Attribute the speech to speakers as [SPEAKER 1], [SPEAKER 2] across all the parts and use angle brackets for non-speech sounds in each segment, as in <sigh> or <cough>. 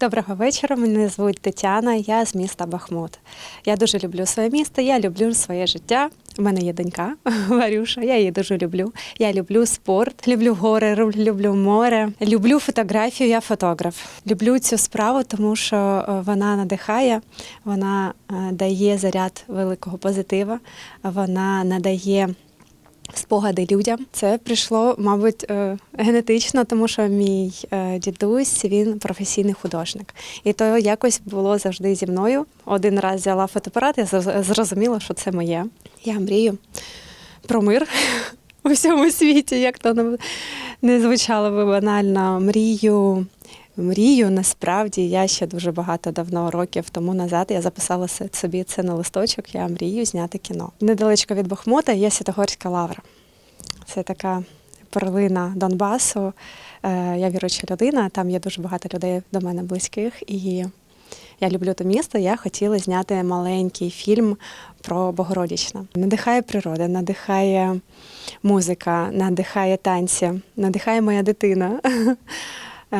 [SPEAKER 1] Доброго вечора. Мене звуть Тетяна. Я з міста Бахмут. Я дуже люблю своє місто. Я люблю своє життя. У мене є донька <laughs> Варюша. Я її дуже люблю. Я люблю спорт, люблю гори, люблю море, люблю фотографію. Я фотограф. Люблю цю справу, тому що е, вона надихає, вона е, дає заряд великого позитива, вона надає спогади людям. Це прийшло, мабуть, е, генетично, тому що мій е, дідусь він професійний художник. І то якось було завжди зі мною. Один раз взяла фотоапарат, я зрозуміла, що це моє. Я мрію про мир <laughs> у всьому світі, як то не- не звучало би банально. Мрію. Мрію насправді я ще дуже багато давно років тому назад я записала собі це на листочок. Я мрію зняти кіно. Недалечко від Бахмута є Святогорська лавра. Це така перлина Донбасу. Е, Я віруюча людина, там є дуже багато людей до мене близьких. І я люблю те місто. Я хотіла зняти маленький фільм про Богородичне. Надихає природа, надихає музика, надихає танці, надихає моя дитина. <laughs> Е,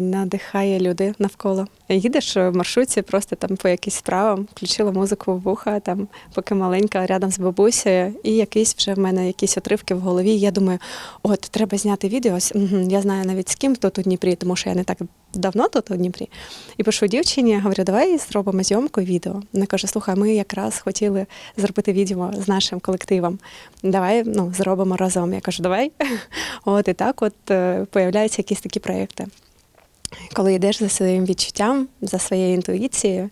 [SPEAKER 1] Надихає люди навколо. Їдеш в маршрутці, просто там по якісь справам, включила музику в вуха, там, поки маленька, рядом з бабусею, і якийсь вже в мене якісь отривки в голові. Я думаю, от треба зняти відео. Я знаю навіть з ким тут у Дніпрі, тому що я не так давно тут у Дніпрі. І пишу дівчині, говорю, давай зробимо зйомку відео. Вона каже: слухай, ми якраз хотіли зробити відео з нашим колективом. Давай ну, зробимо разом. Я кажу, давай. <laughs> От і так от е, появляються якісь такі проекти. Коли йдеш за своїм відчуттям, за своєю інтуїцією,